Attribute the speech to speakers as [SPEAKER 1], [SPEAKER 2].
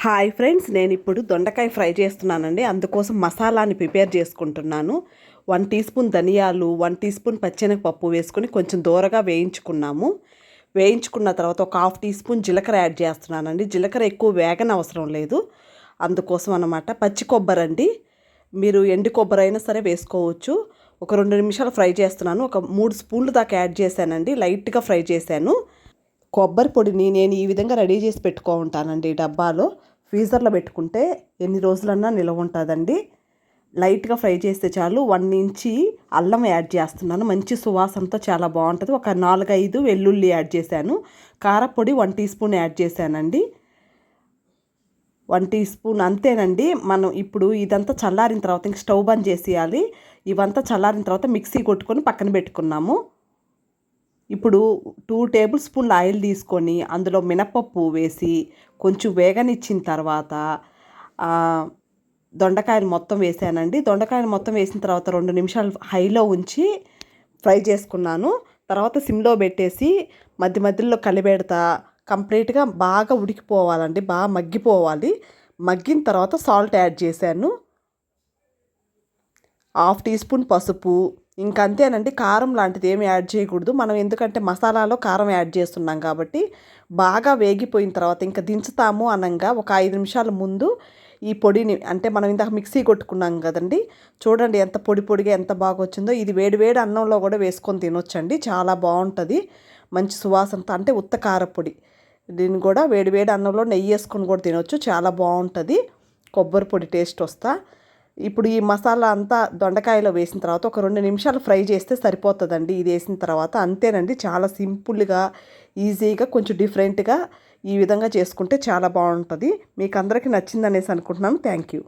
[SPEAKER 1] Hi friends నేను ఇప్పుడు దొండకాయ ఫ్రై చేస్తున్నానండి. అందుకోసం మసాలాని ప్రిపేర్ చేసుకుంటున్నాను. వన్ టీ స్పూన్ ధనియాలు వన్ టీ స్పూన్ పచ్చెనగపప్పు వేసుకొని కొంచెం దూరగా వేయించుకున్నాము. వేయించుకున్న తర్వాత ఒక హాఫ్ టీ స్పూన్ జీలకర్ర యాడ్ చేస్తున్నానండి. జీలకర్ర ఎక్కువ వేగన అవసరం లేదు. అందుకోసం అన్నమాట పచ్చి కొబ్బరి అండి. మీరు ఎండు కొబ్బరి అయినా సరే వేసుకోవచ్చు. ఒక రెండు నిమిషాలు ఫ్రై చేస్తున్నాను. ఒక మూడు స్పూన్లు దాకా యాడ్ చేశానండి. లైట్గా ఫ్రై చేశాను. కొబ్బరి పొడిని నేను ఈ విధంగా రెడీ చేసి పెట్టుకో ఉంటానండి డబ్బాలో. ఫ్రీజర్లో పెట్టుకుంటే ఎన్ని రోజులన్నా నిలవ ఉంటుందండి. లైట్గా ఫ్రై చేస్తే చాలు. వన్ ఇంచి అల్లం యాడ్ చేస్తున్నాను. మంచి సువాసనతో చాలా బాగుంటుంది. ఒక నాలుగైదు వెల్లుల్లి యాడ్ చేశాను. కారపొడి వన్ టీ స్పూన్ యాడ్ చేశానండి. వన్ టీ స్పూన్ అంతేనండి. మనం ఇప్పుడు ఇదంతా చల్లారిన తర్వాత ఇంక స్టవ్ బంద్ చేసేయాలి. ఇవంతా చల్లారిన తర్వాత మిక్సీ కొట్టుకొని పక్కన పెట్టుకున్నాము. ఇప్పుడు టూ టేబుల్ స్పూన్ల ఆయిల్ తీసుకొని అందులో మినపప్పు వేసి కొంచెం వేగనిచ్చిన తర్వాత దొండకాయలు మొత్తం వేసానండి. దొండకాయలు మొత్తం వేసిన తర్వాత రెండు నిమిషాలు హైలో ఉంచి ఫ్రై చేసుకున్నాను. తర్వాత సిమ్లో పెట్టేసి మధ్య మధ్యలో కలిపెడతా కంప్లీట్గా బాగా ఉడికిపోవాలండి బాగా మగ్గిపోవాలి. మగ్గిన తర్వాత సాల్ట్ యాడ్ చేశాను. హాఫ్ టీ స్పూన్ పసుపు ఇంక అంతేనండి కారం లాంటిది ఏమి యాడ్ చేయకూడదు. మనం ఎందుకంటే మసాలాలో కారం యాడ్ చేస్తున్నాం కాబట్టి బాగా వేగిపోయిన తర్వాత ఇంకా దించుతాము అనంగా ఒక ఐదు నిమిషాల ముందు ఈ పొడిని అంటే మనం ఇందాక మిక్సీ కొట్టుకున్నాం కదండి చూడండి ఎంత పొడి పొడిగా ఎంత బాగా వచ్చిందో. ఇది వేడివేడి అన్నంలో కూడా వేసుకొని తినొచ్చండి చాలా బాగుంటుంది. మంచి సువాసనతో అంటే ఉత్త కారపొడి దీన్ని కూడా వేడివేడి అన్నంలో నెయ్యి వేసుకొని కూడా తినొచ్చు చాలా బాగుంటుంది. కొబ్బరి పొడి టేస్ట్ వస్తా. ఇప్పుడు ఈ మసాలా అంతా దొండకాయలో వేసిన తర్వాత ఒక రెండు నిమిషాలు ఫ్రై చేస్తే సరిపోతుందండి. ఇది వేసిన తర్వాత అంతేనండి. చాలా సింపుల్గా ఈజీగా కొంచెం డిఫరెంట్గా ఈ విధంగా చేసుకుంటే చాలా బాగుంటుంది. మీకు అందరికీ నచ్చిందనేసి అనుకుంటున్నాను. Thank you.